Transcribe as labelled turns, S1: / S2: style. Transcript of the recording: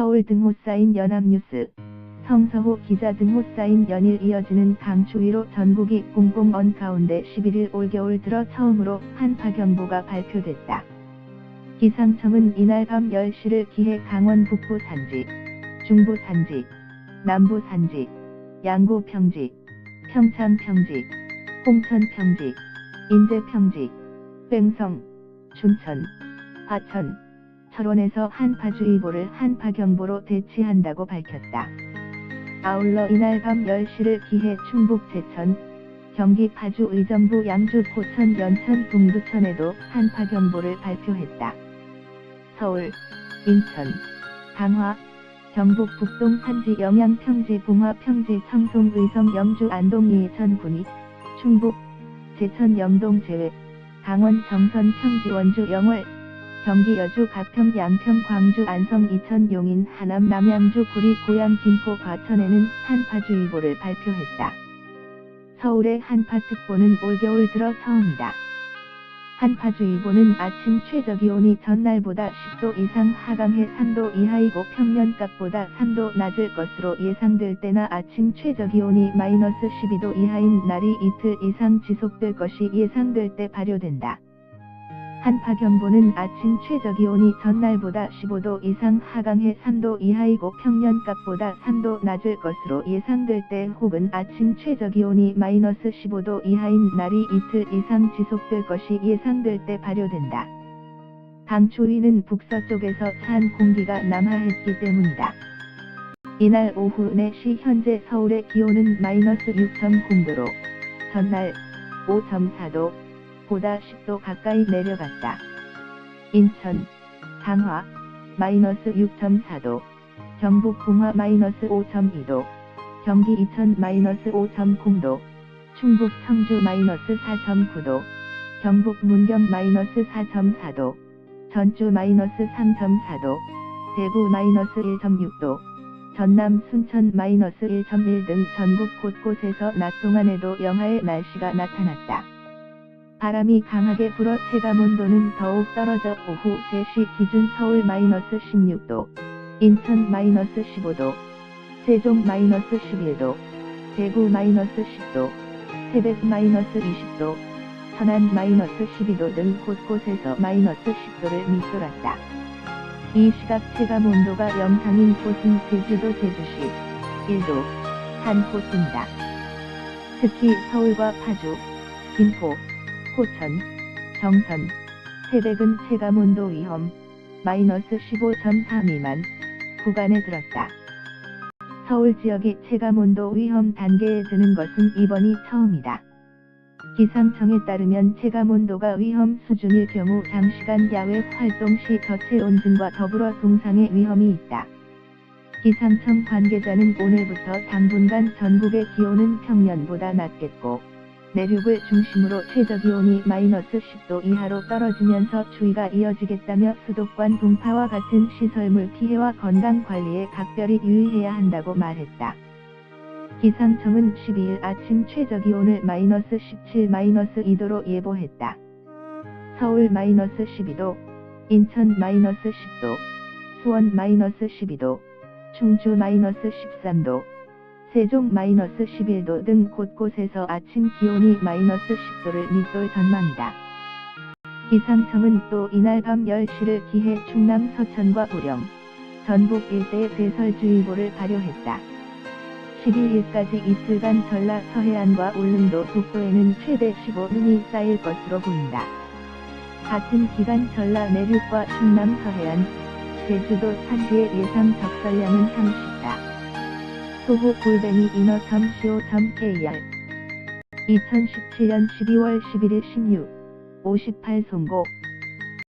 S1: 서울 등호 쌓인 연합뉴스. 성서호 기자 등호 쌓인 연일 이어지는 강추위로 전국이 꽁꽁 언 가운데 11일 올겨울 들어 처음으로 한파경보가 발표됐다. 기상청은 이날 밤 10시를 기해 강원 북부 산지, 중부 산지, 남부 산지, 양구 평지, 평창 평지, 홍천 평지, 인제 평지, 뺑성, 춘천, 화천, 철원에서 한파주의보를 한파경보로 대치한다고 밝혔다. 아울러 이날 밤 10시를 기해 충북 제천, 경기 파주 의정부 양주 포천 연천 동두천에도 한파경보를 발표했다. 서울, 인천, 강화, 경북 북동 산지 영양 평지 봉화 평지 청송 의성 영주 안동 예천 군위, 충북, 제천 영동 제외, 강원 정선 평지 원주 영월, 경기 여주 가평 양평 광주 안성 이천 용인 하남 남양주 구리 고양 김포 과천에는 한파주의보를 발표했다. 서울의 한파특보는 올겨울 들어 처음이다. 한파주의보는 아침 최저기온이 전날보다 10도 이상 하강해 3도 이하이고 평년값보다 3도 낮을 것으로 예상될 때나 아침 최저기온이 마이너스 12도 이하인 날이 이틀 이상 지속될 것이 예상될 때 발효된다. 한파경보는 아침 최저기온이 전날보다 15도 이상 하강해 3도 이하이고 평년값보다 3도 낮을 것으로 예상될 때 혹은 아침 최저기온이 마이너스 15도 이하인 날이 이틀 이상 지속될 것이 예상될 때 발효된다. 강추위는 북서쪽에서 찬 공기가 남하했기 때문이다. 이날 오후 4시 현재 서울의 기온은 마이너스 6.0도로 전날 5.4도 보다 10도 가까이 내려갔다. 인천, 강화, 마이너스 6.4도, 경북 봉화 마이너스 5.2도, 경기 이천 마이너스 5.0도, 충북 청주 마이너스 4.9도, 경북 문경 마이너스 4.4도, 전주 마이너스 3.4도, 대구 마이너스 1.6도, 전남 순천 마이너스 1.1 등 전국 곳곳에서 낮 동안에도 영하의 날씨가 나타났다. 바람이 강하게 불어 체감 온도는 더욱 떨어져 오후 3시 기준 서울 마이너스 16도, 인천 마이너스 15도, 세종 마이너스 11도, 대구 마이너스 10도, 태백 마이너스 20도, 천안 마이너스 12도 등 곳곳에서 마이너스 10도를 밑돌았다. 이 시각 체감 온도가 영상인 곳은 제주도 제주시 1도 한 곳입니다. 특히 서울과 파주, 김포, 포천, 정선, 태백은 체감온도 위험, 마이너스 15.4 미만 구간에 들었다. 서울 지역이 체감온도 위험 단계에 드는 것은 이번이 처음이다. 기상청에 따르면 체감온도가 위험 수준일 경우 장시간 야외 활동 시 저체 온증과 더불어 동상의 위험이 있다. 기상청 관계자는 오늘부터 당분간 전국의 기온은 평년보다 낮겠고 내륙을 중심으로 최저기온이 마이너스 10도 이하로 떨어지면서 추위가 이어지겠다며 수도권 동파와 같은 시설물 피해와 건강관리에 각별히 유의해야 한다고 말했다. 기상청은 12일 아침 최저기온을 마이너스 17 마이너스 2도로 예보했다. 서울 마이너스 12도, 인천 마이너스 10도, 수원 마이너스 12도, 충주 마이너스 13도, 세종 마이너스 11도 등 곳곳에서 아침 기온이 마이너스 10도를 밑돌 전망이다. 기상청은 또 이날 밤 10시를 기해 충남 서천과 보령, 전북 일대에 대설주의보를 발효했다. 11일까지 이틀간 전라 서해안과 울릉도 북부에는 최대 15눈이 쌓일 것으로 보인다. 같은 기간 전라 내륙과 충남 서해안, 제주도 산지의 예상 적설량은 30다. 소호 골뱅이 인어.co.kr 2017년 12월 11일 16, 58 송고